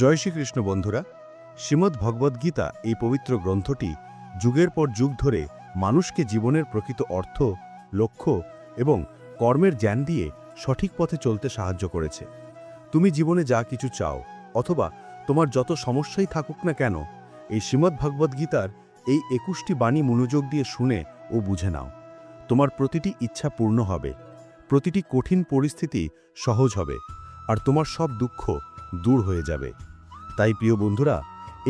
জয় শ্রীকৃষ্ণ বন্ধুরা, শ্রীমদ্ ভগবদ্গীতা এই পবিত্র গ্রন্থটি যুগের পর যুগ ধরে মানুষকে জীবনের প্রকৃত অর্থ, লক্ষ্য এবং কর্মের জ্ঞান দিয়ে সঠিক পথে চলতে সাহায্য করেছে। তুমি জীবনে যা কিছু চাও, অথবা তোমার যত সমস্যাই থাকুক না কেন, এই শ্রীমদ্ ভগবদ্গীতার এই একুশটি বাণী মনোযোগ দিয়ে শুনে ও বুঝে নাও। তোমার প্রতিটি ইচ্ছা পূর্ণ হবে, প্রতিটি কঠিন পরিস্থিতি সহজ হবে, আর তোমার সব দুঃখ দূর হয়ে যাবে। তাই প্রিয় বন্ধুরা,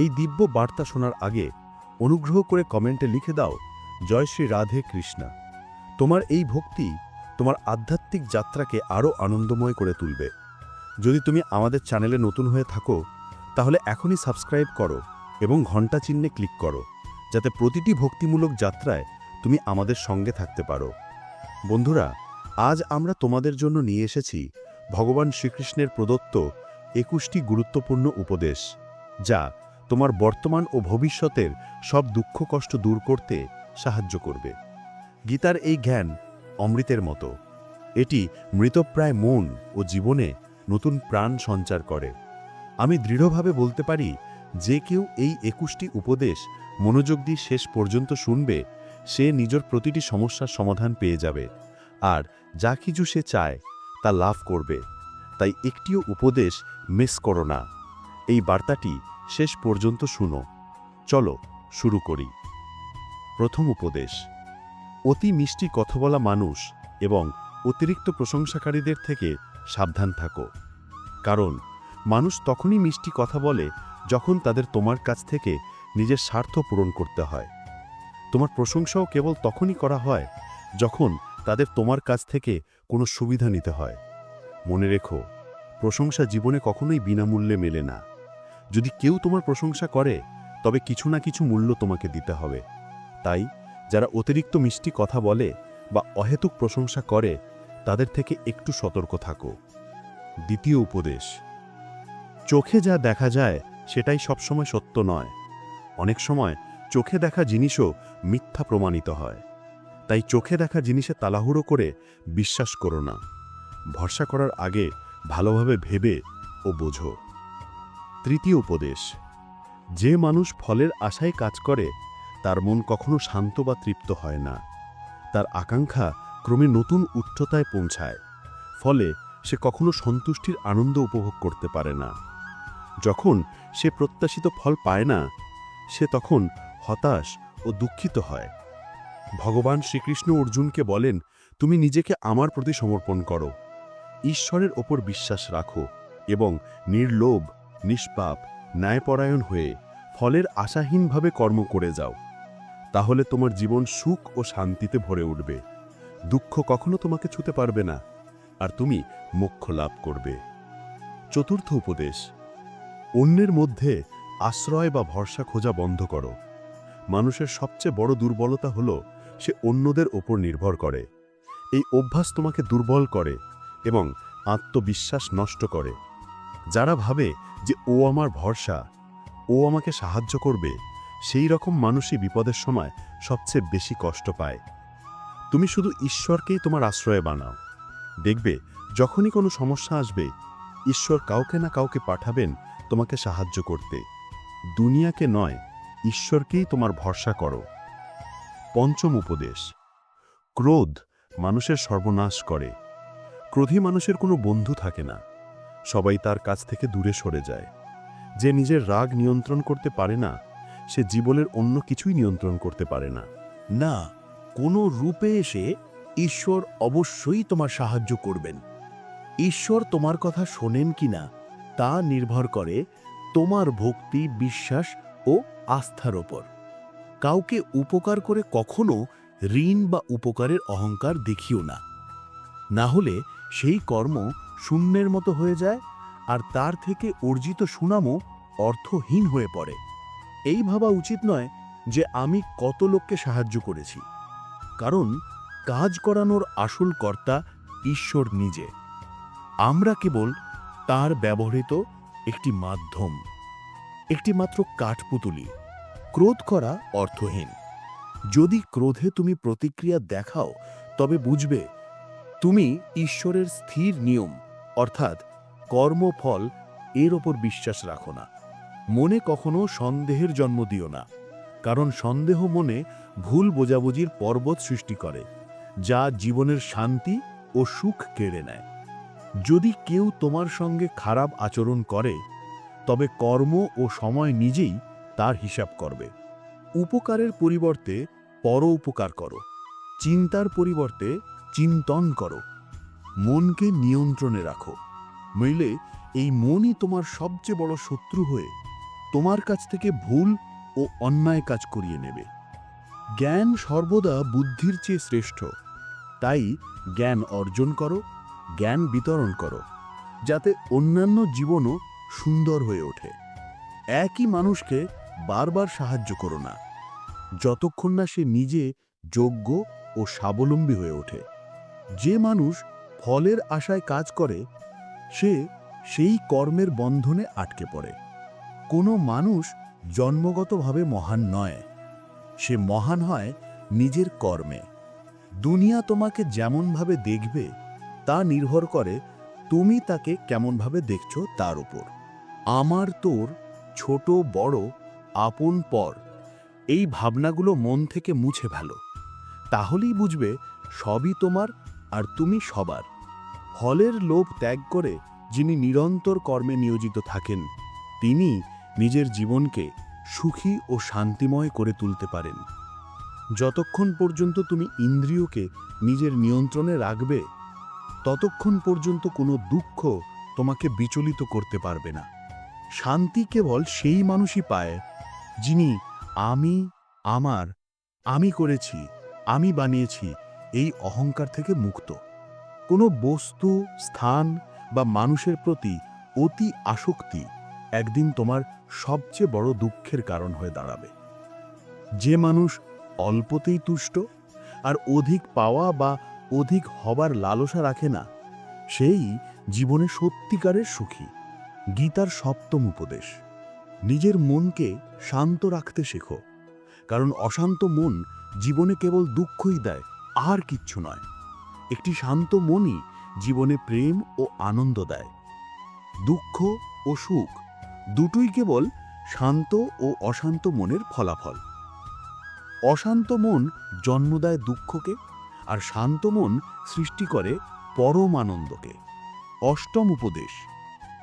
এই দিব্য বার্তা শোনার আগে অনুগ্রহ করে কমেন্টে লিখে দাও, জয় শ্রী রাধে কৃষ্ণা। তোমার এই ভক্তি তোমার আধ্যাত্মিক যাত্রাকে আরও আনন্দময় করে তুলবে। যদি তুমি আমাদের চ্যানেলে নতুন হয়ে থাকো, তাহলে এখনই সাবস্ক্রাইব করো এবং ঘণ্টা চিহ্নে ক্লিক করো, যাতে প্রতিটি ভক্তিমূলক যাত্রায় তুমি আমাদের সঙ্গে থাকতে পারো। বন্ধুরা, আজ আমরা তোমাদের জন্য নিয়ে এসেছি ভগবান শ্রীকৃষ্ণের প্রদত্ত একুশটি গুরুত্বপূর্ণ উপদেশ, যা তোমার বর্তমান ও ভবিষ্যতের সব দুঃখ কষ্ট দূর করতে সাহায্য করবে। গীতার এই জ্ঞান অমৃতের মতো। এটি মৃতপ্রায় মন ও জীবনে নতুন প্রাণ সঞ্চার করে। আমি দৃঢ়ভাবে বলতে পারি, যে কেউ এই একুশটি উপদেশ মনোযোগ দিয়ে শেষ পর্যন্ত শুনবে, সে নিজের প্রতিটি সমস্যার সমাধান পেয়ে যাবে, আর যা কিছু সে চায় তা লাভ করবে। তাই একটিও উপদেশ মিস করো না। এই বার্তাটি শেষ পর্যন্ত শুনো। চলো, শুরু করি। প্রথম উপদেশ, অতি মিষ্টি কথা বলা মানুষ এবং অতিরিক্ত প্রশংসাকারীদের থেকে সাবধান থাকো। কারণ, মানুষ তখনই মিষ্টি কথা বলে যখন তাদের তোমার কাছ থেকে নিজের স্বার্থ পূরণ করতে হয়। তোমার প্রশংসাও কেবল তখনই করা হয় যখন তাদের তোমার কাছ থেকে কোনো সুবিধা নিতে হয়। মনে রেখো, প্রশংসা জীবনে কখনোই বিনামূল্যে মেলে না। যদি কেউ তোমার প্রশংসা করে, তবে কিছু না কিছু মূল্য তোমাকে দিতে হবে। তাই, যারা অতিরিক্ত মিষ্টি কথা বলে বা অহেতুক প্রশংসা করে, তাদের থেকে একটু সতর্ক থাকো। দ্বিতীয় উপদেশ, চোখে যা দেখা যায়, সেটাই সবসময় সত্য নয়। অনেক সময়, চোখে দেখা জিনিসও মিথ্যা প্রমাণিত হয়। তাই চোখে দেখা জিনিসে তালাহুড়ো করে বিশ্বাস করো না। ভরসা করার আগে ভালোভাবে ভেবে ও বোঝো। তৃতীয় উপদেশ, যে মানুষ ফলের আশায় কাজ করে, তার মন কখনো শান্ত বা তৃপ্ত হয় না। তার আকাঙ্ক্ষা ক্রমে নতুন উচ্চতায় পৌঁছায়, ফলে সে কখনো সন্তুষ্টির আনন্দ উপভোগ করতে পারে না। যখন সে প্রত্যাশিত ফল পায় না, সে তখন হতাশ ও দুঃখিত হয়। ভগবান শ্রীকৃষ্ণ অর্জুনকে বলেন, তুমি নিজেকে আমার প্রতি সমর্পণ করো। ঈশ্বরের ওপর বিশ্বাস রাখো এবং নির্লোভ, নিষ্পাপ, ন্যায়পরায়ণ হয়ে ফলের আশাহীনভাবে কর্ম করে যাও। তাহলে তোমার জীবন সুখ ও শান্তিতে ভরে উঠবে। দুঃখ কখনো তোমাকে ছুতে পারবে না, আর তুমি মোক্ষ লাভ করবে। চতুর্থ উপদেশ, অন্যের মধ্যে আশ্রয় বা ভরসা খোঁজা বন্ধ করো। মানুষের সবচেয়ে বড় দুর্বলতা হল সে অন্যদের ওপর নির্ভর করে। এই অভ্যাস তোমাকে দুর্বল করে। এবং আত্মবিশ্বাস নষ্ট করে। যারা ভাবে যে ও আমার ভরসা, ও আমাকে সাহায্য করবে, সেই রকম মানুষই বিপদের সময় সবচেয়ে বেশি কষ্ট পায়। তুমি শুধু ঈশ্বরকেই তোমার আশ্রয়ে বানাও। দেখবে, যখনই কোনো সমস্যা আসবে, ঈশ্বর কাউকে না কাউকে পাঠাবেন তোমাকে সাহায্য করতে। দুনিয়াকে নয়, ঈশ্বরকেই তোমার ভরসা করো। পঞ্চম উপদেশ, ক্রোধ মানুষের সর্বনাশ করে। ক্রোধী মানুষের কোনো বন্ধু থাকে না। সবাই তার কাছ থেকে দূরে সরে যায়। যে নিজের রাগ নিয়ন্ত্রণ করতে পারে না, সে জীবনের অন্য কিছুই নিয়ন্ত্রণ করতে পারে না। না, কোনো রূপে এসে ঈশ্বর অবশ্যই তোমার সাহায্য করবেন। ঈশ্বর তোমার কথা শোনেন কিনা, তা নির্ভর করে তোমার ভক্তি, বিশ্বাস ও আস্থার ওপর। কাউকে উপকার করে কখনো ঋণ বা উপকারের অহংকার দেখিও না। না হলে সেই কর্ম শূন্যের মতো হয়ে যায় আর তার থেকে অর্জিত সুনামও অর্থহীন হয়ে পড়ে। এই ভাবা উচিত নয় যে আমি কত লোককে সাহায্য করেছি। কারণ কাজ করানোর আসল কর্তা ঈশ্বর নিজে। আমরা কেবল তার ব্যবহৃত একটি মাধ্যম, একটি মাত্র কাঠপুতুলি। ক্রোধ করা অর্থহীন। যদি ক্রোধে তুমি প্রতিক্রিয়া দেখাও, তবে বুঝবে তুমি ঈশ্বরের স্থির নিয়ম, অর্থাৎ কর্মফল এর ওপর বিশ্বাস রাখো না। মনে কখনো সন্দেহের জন্ম দিও না, কারণ সন্দেহ মনে ভুল বোঝাবুঝির পর্বত সৃষ্টি করে, যা জীবনের শান্তি ও সুখ কেড়ে নেয়। যদি কেউ তোমার সঙ্গে খারাপ আচরণ করে, তবে কর্ম ও সময় নিজেই তার হিসাব করবে। উপকারের পরিবর্তে পর উপকার করো, চিন্তার পরিবর্তে চিন্তন করো। মনকে নিয়ন্ত্রণে রাখো। নইলে এই মনই তোমার সবচেয়ে বড় শত্রু হয়ে তোমার কাছ থেকে ভুল ও অন্যায় কাজ করিয়ে নেবে। জ্ঞান সর্বদা বুদ্ধির চেয়ে শ্রেষ্ঠ। তাই জ্ঞান অর্জন করো, জ্ঞান বিতরণ করো, যাতে অন্যান্য জীবনও সুন্দর হয়ে ওঠে। একই মানুষকে বারবার সাহায্য করো না। যতক্ষণ না সে নিজে যোগ্য ও স্বাবলম্বী হয়ে ওঠে। যে মানুষ ফলের আশায় কাজ করে, সে সেই কর্মের বন্ধনে আটকে পড়ে। কোনো মানুষ জন্মগতভাবে মহান নয়। সে মহান হয় নিজের কর্মে। দুনিয়া তোমাকে যেমনভাবে দেখবে, তা নির্ভর করে তুমি তাকে কেমনভাবে দেখছ তার উপর। আমার তোর, ছোট, বড়, আপন, পর, এই ভাবনাগুলো মন থেকে মুছে ফেলো। তাহলেই বুঝবে সবই তোমার আর তুমি সবার। হলের লোভ ত্যাগ করে যিনি নিরন্তর কর্মে নিয়োজিত থাকেন, তিনি নিজের জীবনকে সুখী ও শান্তিময় করে তুলতে পারেন। যতক্ষণ পর্যন্ত তুমি ইন্দ্রিয়কে নিজের নিয়ন্ত্রণে রাখবে, ততক্ষণ পর্যন্ত কোনো দুঃখ তোমাকে বিচলিত করতে পারবে না। শান্তি কেবল সেই মানুষই পায়, যিনি আমি, আমার, আমি করেছি, আমি বানিয়েছি এই অহংকার থেকে মুক্ত। কোনো বস্তু, স্থান বা মানুষের প্রতি অতি আসক্তি একদিন তোমার সবচেয়ে বড় দুঃখের কারণ হয়ে দাঁড়াবে। যে মানুষ অল্পতেই তুষ্ট আর অধিক পাওয়া বা অধিক হবার লালসা রাখে না, সেই জীবনে সত্যিকারের সুখী, গীতার সপ্তম উপদেশ। নিজের মনকে শান্ত রাখতে শেখো, কারণ অশান্ত মন জীবনে কেবল দুঃখই দেয় আর কিচ্ছু নয়। একটি শান্ত মনই জীবনে প্রেম ও আনন্দ দেয়। দুঃখ ও সুখ দুটোই কেবল শান্ত ও অশান্ত মনের ফলাফল। অশান্ত মন জন্ম দেয় দুঃখকে আর শান্ত মন সৃষ্টি করে পরম আনন্দকে। অষ্টম উপদেশ,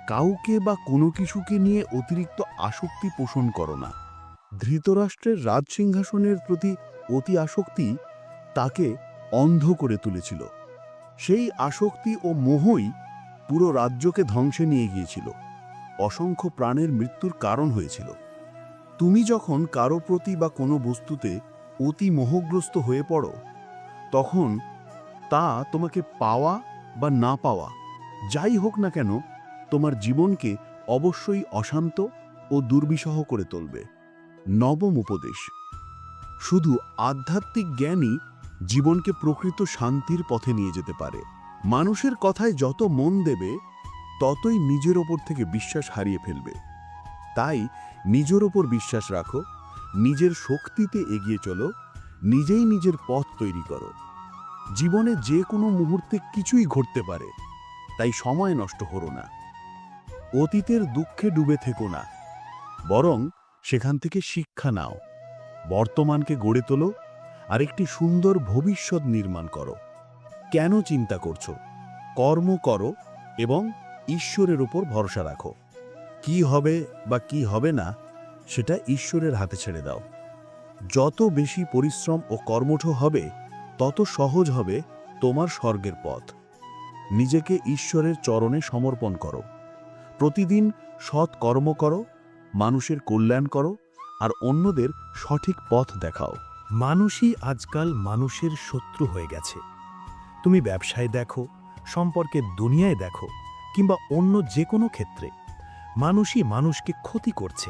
কাউকে বা কোনো কিছুকে নিয়ে অতিরিক্ত আসক্তি পোষণ করো না। ধৃতরাষ্ট্রের রাজসিংহাসনের প্রতি অতি আসক্তি তাকে অন্ধ করে তুলেছিল। সেই আসক্তি ও মোহই পুরো রাজ্যকে ধ্বংসে নিয়ে গিয়েছিল। অসংখ্য প্রাণের মৃত্যুর কারণ হয়েছিল। তুমি যখন কারও প্রতি বা কোনো বস্তুতে অতি মোহগ্রস্ত হয়ে পড়ো, তখন তা তোমাকে পাওয়া বা না পাওয়া, যাই হোক না কেন, তোমার জীবনকে অবশ্যই অশান্ত ও দুর্বিষহ করে তুলবে। নবম উপদেশ। শুধু আধ্যাত্মিক জ্ঞানই জীবনকে প্রকৃত শান্তির পথে নিয়ে যেতে পারে। মানুষের কথায় যত মন দেবে, ততই নিজের ওপর থেকে বিশ্বাস হারিয়ে ফেলবে। তাই নিজের ওপর বিশ্বাস রাখো, নিজের শক্তিতে এগিয়ে চলো, নিজেই নিজের পথ তৈরি করো। জীবনে যে কোনো মুহূর্তে কিছুই ঘটতে পারে, তাই সময় নষ্ট হরো না। অতীতের দুঃখে ডুবে থেকো না, বরং সেখান থেকে শিক্ষা নাও। বর্তমানকে গড়ে তোলো আর একটি সুন্দর ভবিষ্যৎ নির্মাণ করো। কেন চিন্তা করছ? কর্ম করো এবং ঈশ্বরের উপর ভরসা রাখো। কি হবে বা কি হবে না, সেটা ঈশ্বরের হাতে ছেড়ে দাও। যত বেশি পরিশ্রম ও কর্মঠ হবে, তত সহজ হবে তোমার স্বর্গের পথ। নিজেকে ঈশ্বরের চরণে সমর্পণ করো। প্রতিদিন সৎ কর্ম করো, মানুষের কল্যাণ করো আর অন্যদের সঠিক পথ দেখাও। মানুষই আজকাল মানুষের শত্রু হয়ে গেছে। তুমি ব্যবসায় দেখো, সম্পর্কে দুনিয়ায় দেখো, কিংবা অন্য যে কোনো ক্ষেত্রে, মানুষই মানুষকে ক্ষতি করছে।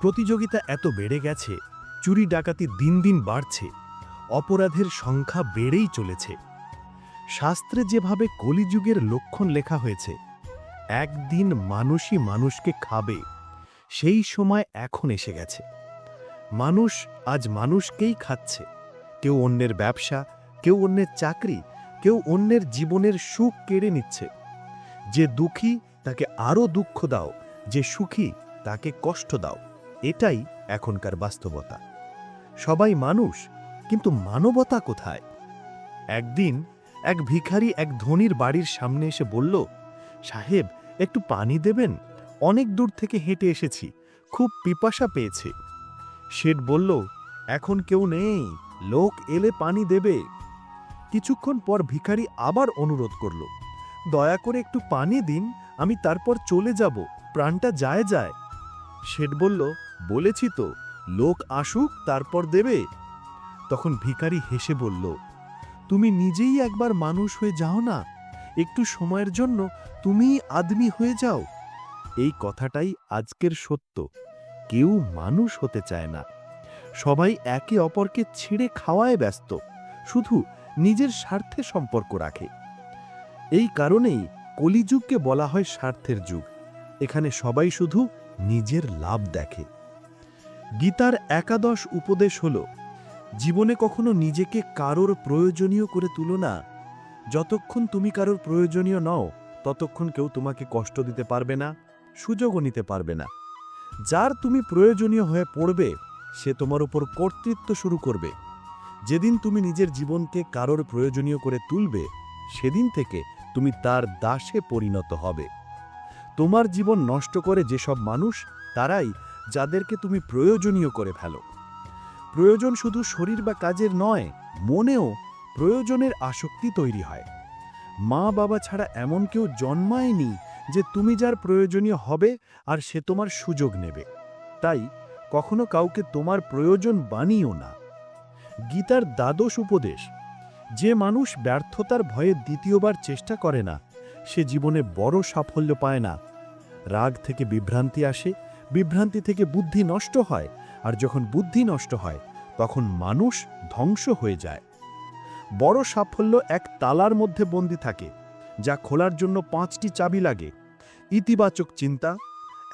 প্রতিযোগিতা এত বেড়ে গেছে, চুরি ডাকাতি দিন দিন বাড়ছে, অপরাধের সংখ্যা বেড়েই চলেছে। শাস্ত্রে যেভাবে কলিযুগের লক্ষণ লেখা হয়েছে, একদিন মানুষই মানুষকে খাবে, সেই সময় এখন এসে গেছে। মানুষ আজ মানুষকেই খাচ্ছে। কেউ অন্যের ব্যবসা, কেউ অন্যের চাকরি, কেউ অন্যের জীবনের সুখ কেড়ে নিচ্ছে। যে দুঃখী তাকে আরও দুঃখ দাও, যে সুখী তাকে কষ্ট দাও। এটাই এখনকার বাস্তবতা। সবাই মানুষ, কিন্তু মানবতা কোথায়? একদিন এক ভিখারি এক ধনীর বাড়ির সামনে এসে বলল, সাহেব, একটু পানি দেবেন? অনেক দূর থেকে হেঁটে এসেছি। খুব পিপাসা পেয়েছে। শেঠ বলল, এখন কেউ নেই, লোক এলে পানি দেবে। কিছুক্ষণ পর ভিখারি আবার অনুরোধ করল, দয়া করে একটু পানি দিন, আমি তারপর চলে যাব, প্রাণটা যায় যায়। শেঠ বলল, বলেছি তো, লোক আসুক, তারপর দেবে। তখন ভিখারি হেসে বলল, তুমি নিজেই একবার মানুষ হয়ে যাও না, একটু সময়ের জন্য তুমি আদমি হয়ে যাও। এই কথাটাই আজকের সত্য। কেউ মানুষ হতে চায় না। সবাই একে অপরকে ছিঁড়ে খাওয়ায় ব্যস্ত, শুধু নিজের স্বার্থে সম্পর্ক রাখে। এই কারণেই কলিযুগকে বলা হয় স্বার্থের যুগ। এখানে সবাই শুধু নিজের লাভ দেখে। গীতার একাদশ উপদেশ হল, জীবনে কখনো নিজেকে কারোর প্রয়োজনীয় করে তুলো না। যতক্ষণ তুমি কারোর প্রয়োজনীয় নও, ততক্ষণ কেউ তোমাকে কষ্ট দিতে পারবে না, সুযোগও নিতে পারবে না। যার তুমি প্রয়োজনীয় হয়ে পড়বে, সে তোমার উপর কর্তৃত্ব শুরু করবে। যেদিন তুমি নিজের জীবনকে কারোর প্রয়োজনীয় করে তুলবে, সেদিন থেকে তুমি তার দাসে পরিণত হবে। তোমার জীবন নষ্ট করে যেসব মানুষ, তারাই যাদেরকে তুমি প্রয়োজনীয় করে ফেলো। প্রয়োজন শুধু শরীর বা কাজের নয়, মনেও প্রয়োজনের আসক্তি তৈরি হয়। মা বাবা ছাড়া এমন কেউ জন্মায়নি যে তুমি যার প্রয়োজনীয় হবে আর সে তোমার সুযোগ নেবে। তাই কখনো কাউকে তোমার প্রয়োজন বানিও না। গীতার দ্বাদশ উপদেশ, যে মানুষ ব্যর্থতার ভয়ে দ্বিতীয়বার চেষ্টা করে না, সে জীবনে বড় সাফল্য পায় না। রাগ থেকে বিভ্রান্তি আসে, বিভ্রান্তি থেকে বুদ্ধি নষ্ট হয়, আর যখন বুদ্ধি নষ্ট হয়, তখন মানুষ ধ্বংস হয়ে যায়। বড় সাফল্য এক তালার মধ্যে বন্দি থাকে যা খোলার জন্য পাঁচটি চাবি লাগে। ইতিবাচক চিন্তা,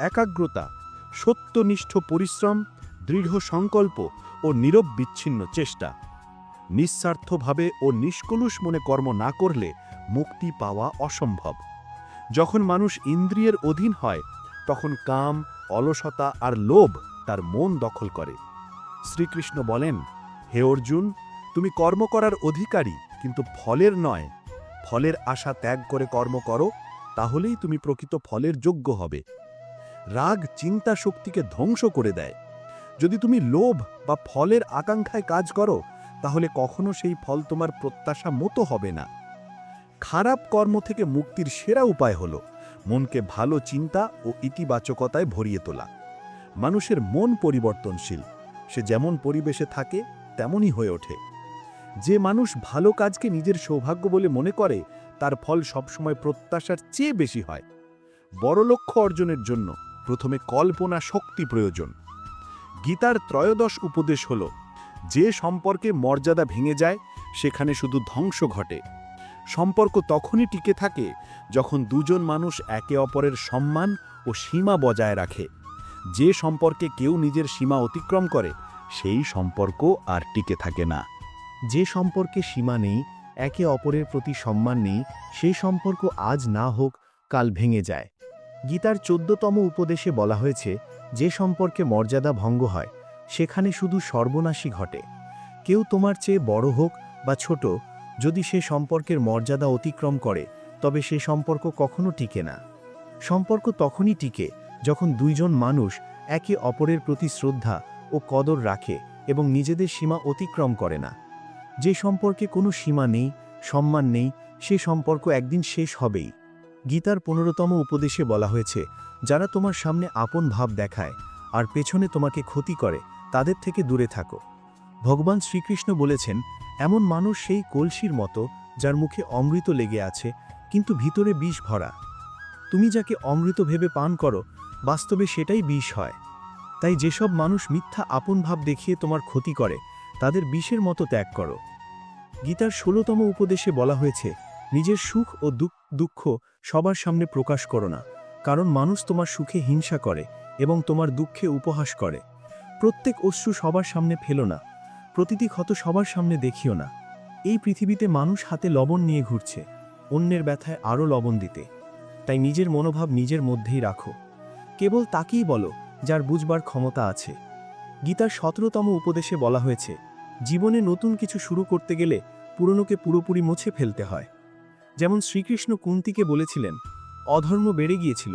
একাগ্রতা, সত্যনিষ্ঠ পরিশ্রম, দৃঢ় সংকল্প ও নীরব বিচ্ছিন্ন চেষ্টা। নিঃস্বার্থভাবে ও নিষ্কলুষ মনে কর্ম না করলে মুক্তি পাওয়া অসম্ভব। যখন মানুষ ইন্দ্রিয়ের অধীন হয়, তখন কাম, অলসতা আর লোভ তার মন দখল করে। শ্রীকৃষ্ণ বলেন, হে অর্জুন, তুমি কর্ম করার অধিকারী, কিন্তু ফলের নয়। ফলের আশা ত্যাগ করে কর্ম করো, তাহলেই তুমি প্রকৃত ফলের যোগ্য হবে। রাগ চিন্তা শক্তিকে ধ্বংস করে দেয়। যদি তুমি লোভ বা ফলের আকাঙ্ক্ষায় কাজ করো, তাহলে কখনো সেই ফল তোমার প্রত্যাশা মতো হবে না। খারাপ কর্ম থেকে মুক্তির সেরা উপায় হল মনকে ভালো চিন্তা ও ইতিবাচকতায় ভরিয়ে তোলা। মানুষের মন পরিবর্তনশীল, সে যেমন পরিবেশে থাকে, তেমনই হয়ে ওঠে। যে মানুষ ভালো কাজকে নিজের সৌভাগ্য বলে মনে করে, তার ফল সবসময় প্রত্যাশার চেয়ে বেশি হয়। বড় লক্ষ্য অর্জনের জন্য প্রথমে কল্পনা শক্তি প্রয়োজন। গীতার ত্রয়োদশ উপদেশ হল, যে সম্পর্কে মর্যাদা ভেঙে যায়, সেখানে শুধু ধ্বংস ঘটে। সম্পর্ক তখনই টিকে থাকে যখন দুজন মানুষ একে অপরের সম্মান ও সীমা বজায় রাখে। যে সম্পর্কে কেউ নিজের সীমা অতিক্রম করে, সেই সম্পর্ক আর টিকে থাকে না। যে সম্পর্কে সীমা নেই, একে অপরের প্রতি সম্মান নেই, সেই সম্পর্ক আজ না হোক, কাল ভেঙে যায়। গীতার চোদ্দতম উপদেশে বলা হয়েছে, যে সম্পর্কে মর্যাদা ভঙ্গ হয়, সেখানে শুধু সর্বনাশী ঘটে। কেউ তোমার চেয়ে বড় হোক বা ছোট, যদি সে সম্পর্কের মর্যাদা অতিক্রম করে, তবে সে সম্পর্ক কখনো টিকে না। সম্পর্ক তখনই টিকে, যখন দুইজন মানুষ একে অপরের প্রতি শ্রদ্ধা ও কদর রাখে এবং নিজেদের সীমা অতিক্রম করে না। যে সম্পর্কে কোনো সীমা নেই, সম্মান নেই, সে সম্পর্ক একদিন শেষ হবেই। গীতার পনেরোতম উপদেশে বলা হয়েছে, যারা তোমার সামনে আপন ভাব দেখায় আর পেছনে তোমাকে ক্ষতি করে, তাদের থেকে দূরে থাকো। ভগবান শ্রীকৃষ্ণ বলেছেন, এমন মানুষ সেই কলসির মতো, যার মুখে অমৃত লেগে আছে, কিন্তু ভিতরে বিষ ভরা। তুমি যাকে অমৃত ভেবে পান করো, বাস্তবে সেটাই বিষ হয়। তাই যেসব মানুষ মিথ্যা আপন ভাব দেখিয়ে তোমার ক্ষতি করে তাদের বিষের মতো ত্যাগ করো। গীতার ষোলোতম উপদেশে বলা হয়েছে, নিজের সুখ ও দুঃখ দুঃখ সবার সামনে প্রকাশ করো না, কারণ মানুষ তোমার সুখে হিংসা করে এবং তোমার দুঃখে উপহাস করে। প্রত্যেক অশ্রু সবার সামনে ফেলো না, প্রতিটি ক্ষত সবার সামনে দেখিও না। এই পৃথিবীতে মানুষ হাতে লবণ নিয়ে ঘুরছে, অন্যের ব্যথায় আরও লবণ দিতে। তাই নিজের মনোভাব নিজের মধ্যেই রাখো। কেবল তাকেই বলো, যার বুঝবার ক্ষমতা আছে। গীতার সতেরোতম উপদেশে বলা হয়েছে, জীবনে নতুন কিছু শুরু করতে গেলে পুরনোকে পুরোপুরি মুছে ফেলতে হয়। যেমন শ্রীকৃষ্ণ কুন্তিকে বলেছিলেন, অধর্ম বেড়ে গিয়েছিল,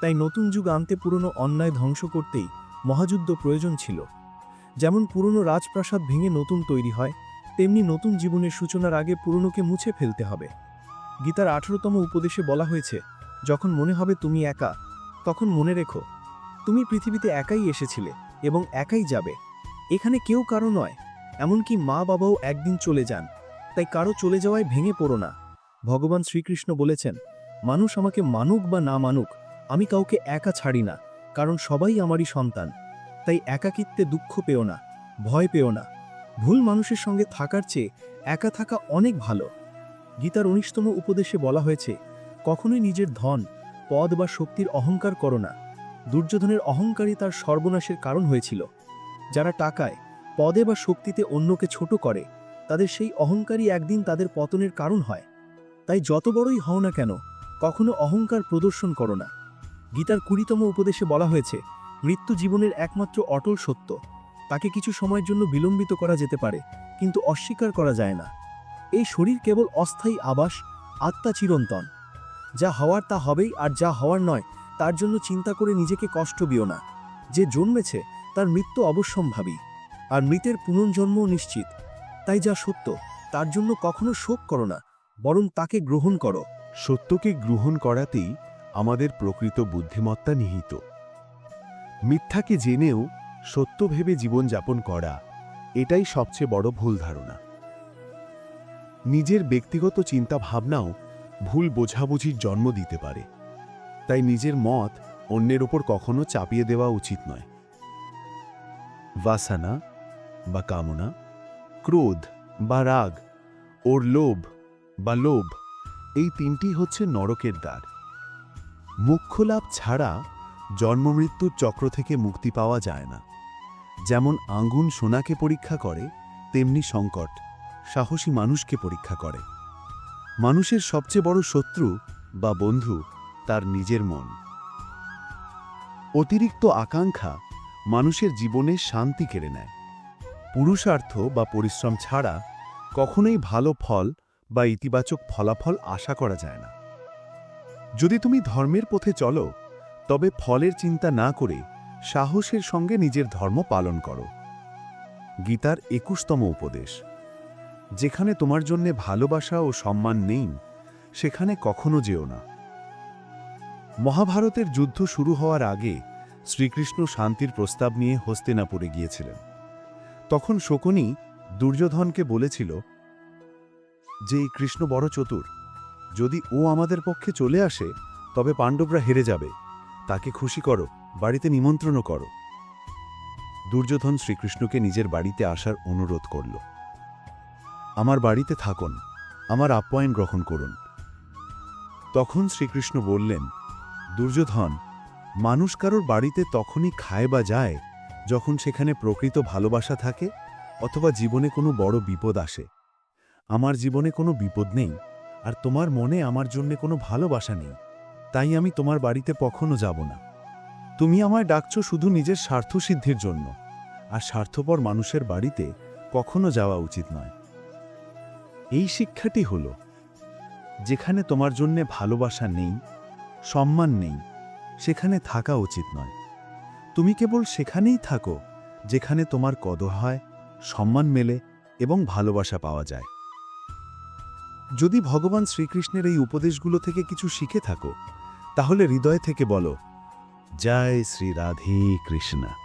তাই নতুন যুগ আনতে পুরনো অন্যায় ধ্বংস করতেই মহাযুদ্ধ প্রয়োজন ছিল। যেমন পুরনো রাজপ্রাসাদ ভেঙে নতুন তৈরি হয়, তেমনি নতুন জীবনের সূচনার আগে পুরনোকে মুছে ফেলতে হবে। গীতার আঠেরোতম উপদেশে বলা হয়েছে, যখন মনে হবে তুমি একা, তখন মনে রেখো, তুমি পৃথিবীতে একাই এসেছিলে এবং একাই যাবে। এখানে কেউ কারও নয়, এমনকি মা বাবাও একদিন চলে যান, তাই কারও চলে যাওয়ায় ভেঙে পড়ো না। ভগবান শ্রীকৃষ্ণ বলেছেন, মানুষ আমাকে মানুক বা না মানুক, আমি কাউকে একা ছাড়ি না, কারণ সবাই আমারই সন্তান। তাই একাকিত্বে দুঃখ পেও না, ভয় পেও না। ভুল মানুষের সঙ্গে থাকার চেয়ে একা থাকা অনেক ভালো। গীতার উনিশতম উপদেশে বলা হয়েছে, কখনোই নিজের ধন, পদ বা শক্তির অহংকার করো না। দুর্যোধনের অহংকারী তার সর্বনাশের কারণ হয়েছিল। যারা টাকায়, পদে বা শক্তিতে অন্যকে ছোট করে, তাদের সেই অহংকারই একদিন তাদের পতনের কারণ হয়। তাই যত বড়ই হও না কেন, কখনো অহংকার প্রদর্শন করো না। গীতার কুড়িতম উপদেশে বলা হয়েছে, মৃত্যু জীবনের একমাত্র অটল সত্য। তাকে কিছু সময়ের জন্য বিলম্বিত করা যেতে পারে, কিন্তু অস্বীকার করা যায় না। এই শরীর কেবল অস্থায়ী আবাস, আত্মা চিরন্তন। যা হওয়ার তা হবেই, আর যা হওয়ার নয় তার জন্য চিন্তা করে নিজেকে কষ্ট দিও না। যে জন্মেছে, তার মৃত্যু অবশ্যম্ভাবী। আর মৃতের পুনর্জন্ম নিশ্চিত। তাই যা সত্য, তার জন্য কখনো শোক করো না, বরং তাকে গ্রহণ করো। সত্যকে গ্রহণ করাতেই আমাদের প্রকৃত বুদ্ধিমত্তা নিহিত। মিথ্যাকে জেনেও সত্য ভেবে জীবনযাপন করা, এটাই সবচেয়ে বড় ভুল ধারণা। নিজের ব্যক্তিগত চিন্তা ভাবনাও ভুল বোঝাবুঝির জন্ম দিতে পারে। তাই নিজের মত অন্যের ওপর কখনো চাপিয়ে দেওয়া উচিত নয়। বাসানা বা কামনা, ক্রোধ বা রাগ, ওর লোভ বা লোভ, এই তিনটি হচ্ছে নরকের দ্বার। মুখ্য লাভ ছাড়া জন্মমৃত্যুর চক্র থেকে মুক্তি পাওয়া যায় না। যেমন আঙ্গুন সোনাকে পরীক্ষা করে, তেমনি সংকট সাহসী মানুষকে পরীক্ষা করে। মানুষের সবচেয়ে বড় শত্রু বা বন্ধু তার নিজের মন। অতিরিক্ত আকাঙ্ক্ষা মানুষের জীবনে শান্তি কেড়ে নেয়। পুরুষার্থ বা পরিশ্রম ছাড়া কখনোই ভালো ফল বা ইতিবাচক ফলাফল আশা করা যায় না। যদি তুমি ধর্মের পথে চলো, তবে ফলের চিন্তা না করে সাহসের সঙ্গে নিজের ধর্ম পালন করো। গীতার একুশতম উপদেশ, যেখানে তোমার জন্যে ভালোবাসা ও সম্মান নেই, সেখানে কখনো যেও না। মহাভারতের যুদ্ধ শুরু হওয়ার আগে শ্রীকৃষ্ণ শান্তির প্রস্তাব নিয়ে হস্তিনাপুরে গিয়েছিলেন। তখন শকুনি দুর্যোধনকে বলেছিল, যে কৃষ্ণ বড় চতুর, যদি ও আমাদের পক্ষে চলে আসে, তবে পাণ্ডবরা হেরে যাবে। তাকে খুশি করো, বাড়িতে নিমন্ত্রণও করো। দুর্যোধন শ্রীকৃষ্ণকে নিজের বাড়িতে আসার অনুরোধ করল, আমার বাড়িতে থাকুন, আমার আপ্যায়ন গ্রহণ করুন। তখন শ্রীকৃষ্ণ বললেন দুর্যোধন, মানুষ কারোর বাড়িতে তখনই খায় বা যায় যখন সেখানে প্রকৃত ভালোবাসা থাকে অথবা জীবনে কোনো বড় বিপদ আসে। আমার জীবনে কোনো বিপদ নেই আর তোমার মনে আমার জন্যে কোনো ভালোবাসা নেই, তাই আমি তোমার বাড়িতে কখনো যাব না। তুমি আমায় ডাকছ শুধু নিজের স্বার্থসিদ্ধির জন্য, আর স্বার্থপর মানুষের বাড়িতে কখনো যাওয়া উচিত নয়। এই শিক্ষাটি হল, যেখানে তোমার জন্যে ভালোবাসা নেই সম্মান নেই, সেখানে থাকা উচিত নয়। তুমি কেবল সেখানেই থাকো, যেখানে তোমার কদর হয়, সম্মান মেলে এবং ভালোবাসা পাওয়া যায়। যদি ভগবান শ্রীকৃষ্ণের এই উপদেশগুলো থেকে কিছু শিখে থাকো, তাহলে হৃদয় থেকে বলো, জয় শ্রী রাধে কৃষ্ণা।